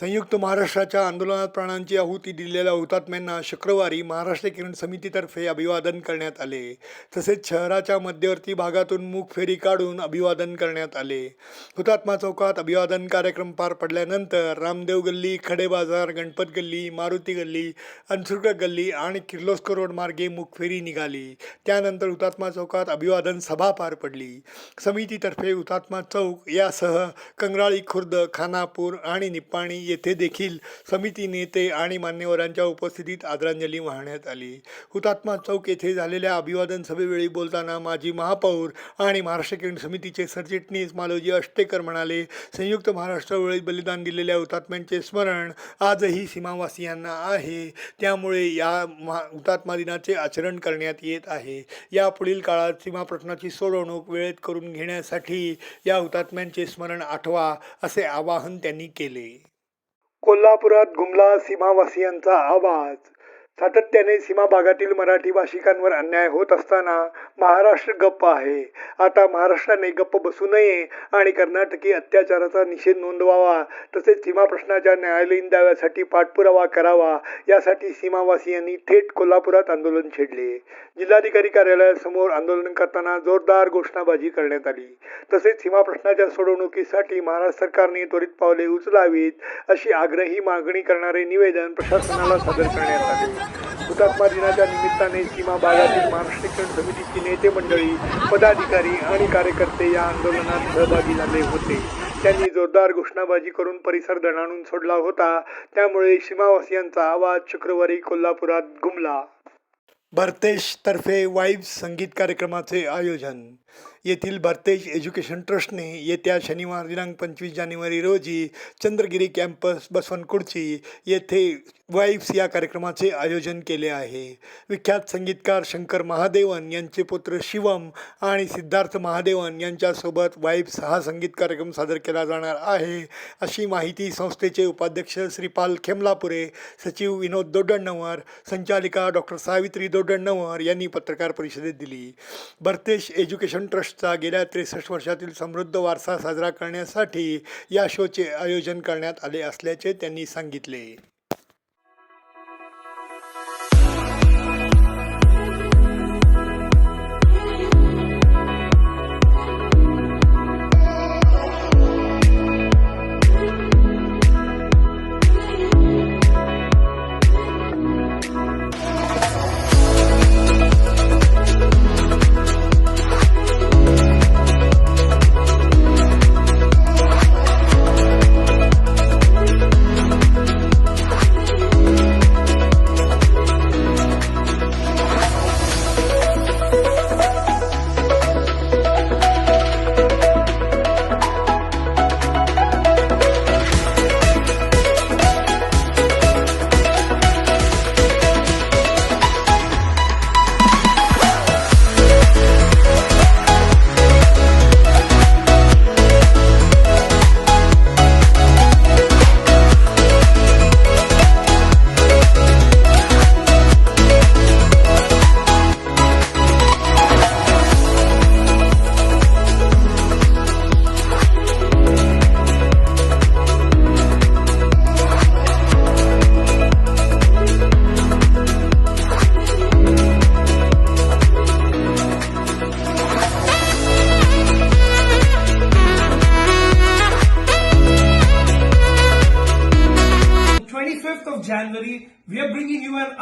संयुक्त महाराष्ट्राच्या आंदोलनात प्राणांची आहुती दिलेल्या हुतात्म्यांना शुक्रवारी महाराष्ट्र किरण समितीतर्फे अभिवादन करण्यात आले. तसेच शहराच्या मध्यवर्ती भागातून मूक फेरी काढून अभिवादन करण्यात आले. हुतात्मा चौकात अभिवादन कार्यक्रम पार पडल्यानंतर रामदेव गल्ली खडे बाजार गणपत गल्ली मारुती गल्ली अनसुर्ग गल्ली आणि किर्लोस्कर रोड मार्गे मूक फेरी निघाली. त्यानंतर हुतात्मा चौकात अभिवादन सभा पार पडली. समितीतर्फे हुतात्मा चौक यासह कंगराळी खुर्द खानापूर आणि निप्पाणी येथे देखील समिती नेते आणि मान्यवरांच्या उपस्थितीत आदरांजली वाहण्यात आली. हुतात्मा चौक येथे झालेल्या अभिवादन सभेवेळी बोलताना माजी महापौर आणि महाराष्ट्र किरण समितीचे सरचिटणीस मालोजी अष्टेकर म्हणाले संयुक्त महाराष्ट्रावेळी बलिदान दिलेल्या हुतात्म्यांचे स्मरण आजही सीमावासियांना आहे. त्यामुळे या महा हुतात्मा दिनाचे आचरण करण्यात येत आहे. यापुढील काळात सीमा प्रश्नाची सोडवणूक वेळेत करून घेण्यासाठी या हुतात्म्यांचे स्मरण आठवा असे आवाहन त्यांनी केले. कोल्हापुरात गुमला सीमावासियांचा आवाज. सातत्याने सीमा भागातील मराठी भाषिकांवर अन्याय होत असताना महाराष्ट्र गप्प आहे. आता महाराष्ट्राने गप्प बसू नये आणि कर्नाटकी अत्याचाराचा निषेध नोंदवावा तसेच सीमा प्रश्नाच्या न्यायालयीन दाव्यासाठी पाठपुरावा करावा यासाठी सीमावासियांनी थेट कोल्हापुरात आंदोलन छेडले. जिल्हाधिकारी कार्यालयासमोर आंदोलन करताना जोरदार घोषणाबाजी करण्यात आली. तसेच सीमा प्रश्नाच्या सोडवणुकीसाठी महाराष्ट्र सरकारने त्वरित पावले उचलावीत अशी आग्रही मागणी करणारे निवेदन प्रशासनाला सादर करण्यात आले. हुतात्मा दिनाच्या निमित्ताने सीमा भागातील महाराष्ट्र समितीची नेते मंडळी पदाधिकारी आणि कार्यकर्ते या आंदोलनात सहभागी झाले होते. त्यांनी जोरदार घोषणाबाजी करून परिसर दणाणून सोडला होता. त्यामुळे सीमावासियांचा आवाज शुक्रवारी कोल्हापुरात घुमला. भरतेश तर्फे वाईब्स संगीत कार्यक्रमाचे आयोजन. येथील भरतेश एज्युकेशन ट्रस्टने येत्या शनिवार दिनांक पंचवीस जानेवारी रोजी चंद्रगिरी कॅम्पस बसवनकुर्ची येथे वाईफ्स या कार्यक्रमाचे आयोजन केले आहे. विख्यात संगीतकार शंकर महादेवन यांचे पुत्र शिवम आणि सिद्धार्थ महादेवन यांच्यासोबत वाईफ्स हा संगीत कार्यक्रम सादर केला जाणार आहे. अशी माहिती संस्थेचे उपाध्यक्ष श्रीपाल खेमलापुरे सचिव विनोद दोडण्णवर संचालिका डॉक्टर सावित्री दोडण्णवर यांनी पत्रकार परिषदेत दिली. भरतेश एज्युकेशन ट्रस्टचा गेल्या त्रेसष्ट वर्षातील समृद्ध वारसा साजरा करण्यासाठी या शोचे आयोजन करण्यात आले असल्याचे त्यांनी सांगितले.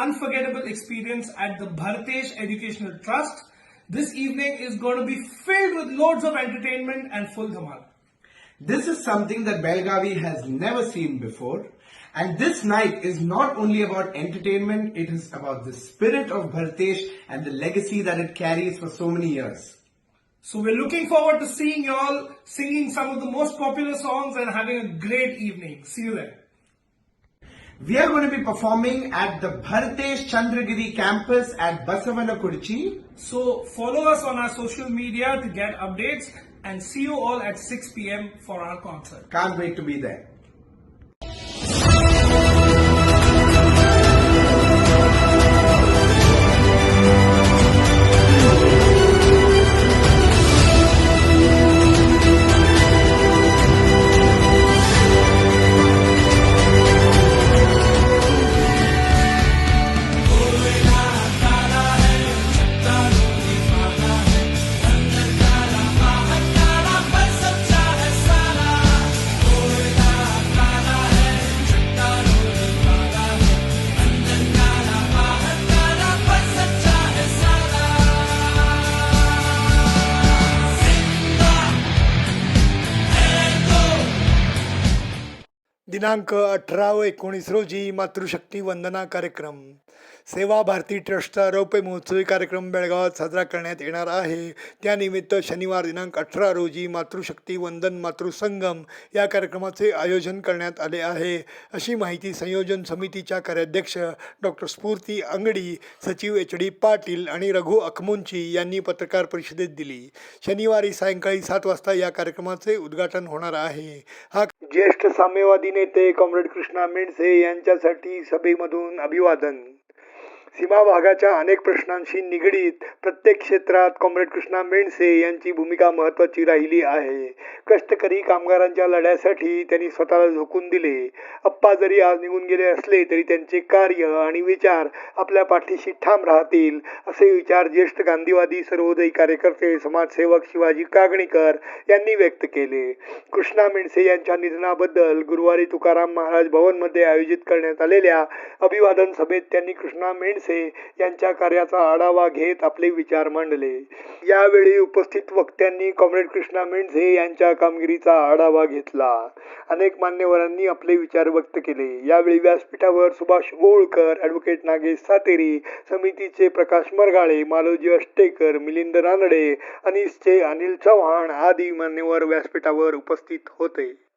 Unforgettable experience at the Bhartesh Educational Trust. This evening is going to be filled with loads of entertainment and full dhamal. This is something that Belgavi has never seen before. And this night is not only about entertainment, it is about the spirit of Bhartesh and the legacy that it carries for so many years. So we're looking forward to seeing you all singing some of the most popular songs and having a great evening. See you there. We are going to be performing at the Bhartesh Chandragiri campus at Basavanakurchi. So follow us on our social media to get updates and see you all at 6 p.m. for our concert. Can't wait to be there. दिनांक अठरा व एकोणीस रोजी मातृशक्ती वंदना कार्यक्रम. सेवा भारती ट्रस्टचा रौप्य महोत्सवी कार्यक्रम बेळगावात साजरा करण्यात येणार आहे. त्यानिमित्त शनिवार दिनांक अठरा रोजी मातृशक्ती वंदन मातृसंगम या कार्यक्रमाचे आयोजन करण्यात आले आहे. अशी माहिती संयोजन समितीच्या कार्याध्यक्ष डॉक्टर स्फूर्ती अंगडी सचिव एच डी पाटील आणि रघु अखमुंची यांनी पत्रकार परिषदेत दिली. शनिवारी सायंकाळी सात वाजता या कार्यक्रमाचे उद्घाटन होणार आहे. हा ज्येष्ठ साम्यवादी नेते कॉम्रेड कृष्णा मेंडसे यांच्यासाठी सभेमधून अभिवादन. सीमा भागाच्या अनेक प्रश्नांशी निगडीत प्रत्येक क्षेत्रात कॉम्रेड कृष्णा मेणसे यांची भूमिका महत्त्वाची राहिली आहे. कष्टकरी कामगारांच्या लढ्यासाठी त्यांनी स्वतःला झोकून दिले. अप्पा जरी आज निघून गेले असले तरी त्यांचे कार्य आणि विचार आपल्या पाठीशी ठाम राहतील असे विचार ज्येष्ठ गांधीवादी सर्वोदयी कार्यकर्ते समाजसेवक शिवाजी कागणीकर यांनी व्यक्त केले. कृष्णा मेणसे यांच्या निधनाबद्दल गुरुवारी तुकाराम महाराज भवनमध्ये आयोजित करण्यात आलेल्या अभिवादन सभेत त्यांनी कृष्णा मेंडसे यांच्या कार्याचा आढावा घेत आपले विचार मांडले. यावेळी उपस्थित वक्त्यांनी कॉम्रेड कृष्णा मेंडसे यांच्या कामगिरीचा आढावा घेतला. अनेक मान्यवरांनी आपले विचार व्यक्त केले. यावेळी व्यासपीठावर सुभाष ओळकर ॲडव्होकेट नागेश सातेरी समितीचे प्रकाश मरगाळे मालोजी अष्टेकर मिलिंद रानडे अनिसचे अनिल चव्हाण आदी मान्यवर व्यासपीठावर उपस्थित होते.